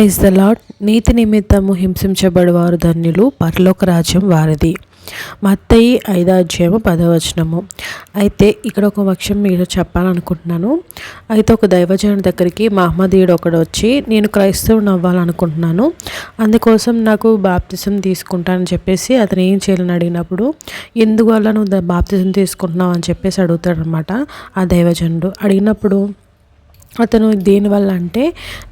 Praise the lord నీతి నిమిత్తము హింసించబడివారు ధన్యులు పరలోక రాజ్యం వారిది. మత్తయి ఐదాధ్యాయము పదవచనము అయితే ఇక్కడ ఒక వక్షం మీరు చెప్పాలనుకుంటున్నాను. అయితే ఒక దైవజనుడి దగ్గరికి మహమ్మదీయుడు ఒకడు వచ్చి నేను క్రైస్తవుని అవ్వాలనుకుంటున్నాను అందుకోసం నాకు బాప్తిజం తీసుకుంటానని చెప్పేసి అతను ఏం చేయాలని అడిగినప్పుడు ఎందువల్ల నువ్వు బాప్తిజం తీసుకుంటున్నావు? అని చెప్పేసి అడుగుతాడనమాట ఆ దైవజనుడు. అడిగినప్పుడు అతను దేనివల్ల అంటే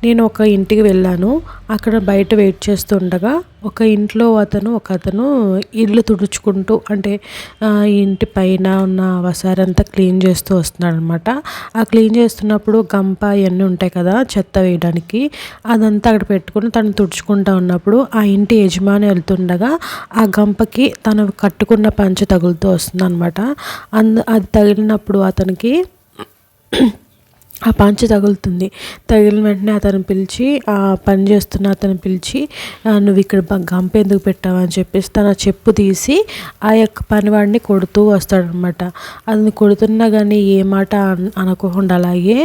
నేను ఒక ఇంటికి వెళ్ళాను. అక్కడ బయట వెయిట్ చేస్తుండగా ఒక ఇంట్లో అతను ఒక అతను ఇల్లు తుడుచుకుంటూ అంటే ఇంటి పైన ఉన్న వసారంతా క్లీన్ చేస్తూ వస్తున్నాడు అనమాట ఆ క్లీన్ చేస్తున్నప్పుడు గంప ఇవన్నీ ఉంటాయి కదా చెత్త వేయడానికి. అదంతా అక్కడ పెట్టుకుని తను తుడుచుకుంటా ఉన్నప్పుడు ఆ ఇంటి యజమాని వెళ్తుండగా ఆ గంపకి తను కట్టుకున్న పంచ తగులుతూ వస్తుంది అనమాట అందు అది తగిలినప్పుడు అతనికి ఆ పంచ తగులుతుంది. తగిలిన వెంటనే అతను పిలిచి ఆ పని చేస్తున్న అతను పిలిచి నువ్వు ఇక్కడ గంప ఎందుకు పెట్టావు? అని చెప్పేసి తన చెప్పు తీసి ఆ యొక్క పనివాడిని కొడుతూ వస్తాడనమాట. అది కొడుతున్నా కానీ ఏ మాట అనుకోకుండా అలాగే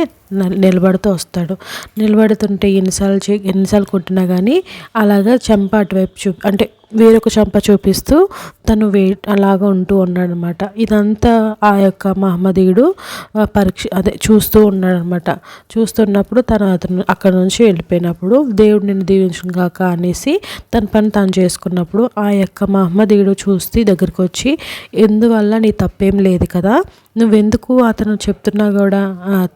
నిలబడుతూ వస్తాడు. నిలబడుతుంటే ఎన్నిసార్లు చే ఎన్నిసార్లు కొట్టినా కానీ అలాగా చెంప అటువైపు చూ అంటే వేరొక చెంప చూపిస్తూ తను వే అలాగా ఉంటూ ఉన్నాడనమాట. ఇదంతా ఆ యొక్క మహమ్మదీయుడు పరీక్ష అదే చూస్తూ ఉన్నాడనమాట. చూస్తున్నప్పుడు తను అతను అక్కడ నుంచి వెళ్ళిపోయినప్పుడు దేవుడు నిన్ను దీవించును కాక అనేసి తన పని తను చేసుకున్నప్పుడు ఆ యొక్క మహమ్మదీయుడు చూస్తే దగ్గరికి వచ్చి ఎందువల్ల నీ తప్పేం లేదు కదా? నువ్వెందుకు అతను చెప్తున్నా కూడా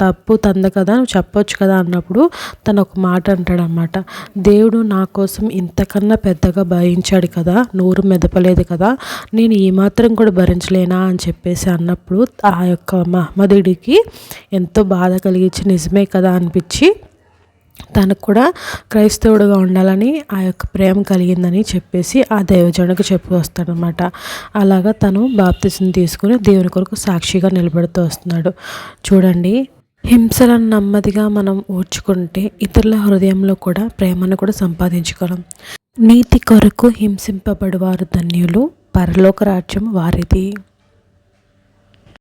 తప్పు తంద కదా నువ్వు చెప్పొచ్చు కదా అన్నప్పుడు తను ఒక మాట అంటాడనమాట దేవుడు నా కోసం ఇంతకన్నా పెద్దగా భరించాడు కదా నోరు మెదపలేదు కదా నేను ఏమాత్రం కూడా భరించలేనా? అని చెప్పేసి అన్నప్పుడు ఆ యొక్క మహమ్మదుడికి ఎంతో బాధ కలిగించి నిజమే కదా అనిపించి తనకు కూడా క్రైస్తవుడుగా ఉండాలని ఆ యొక్క ప్రేమ కలిగిందని చెప్పేసి ఆ దైవజనుడికి చెప్పి వస్తాడనమాట. అలాగా తను బాప్తిసం తీసుకుని దేవుని కొరకు సాక్షిగా నిలబడుతూ వస్తున్నాడు. చూడండి హింసలను నెమ్మదిగా మనం ఓర్చుకుంటే ఇతరుల హృదయంలో కూడా ప్రేమను కూడా సంపాదించుకోవడం నీతి కొరకు హింసింపబడువారు ధన్యులు పరలోక రాజ్యం వారిది.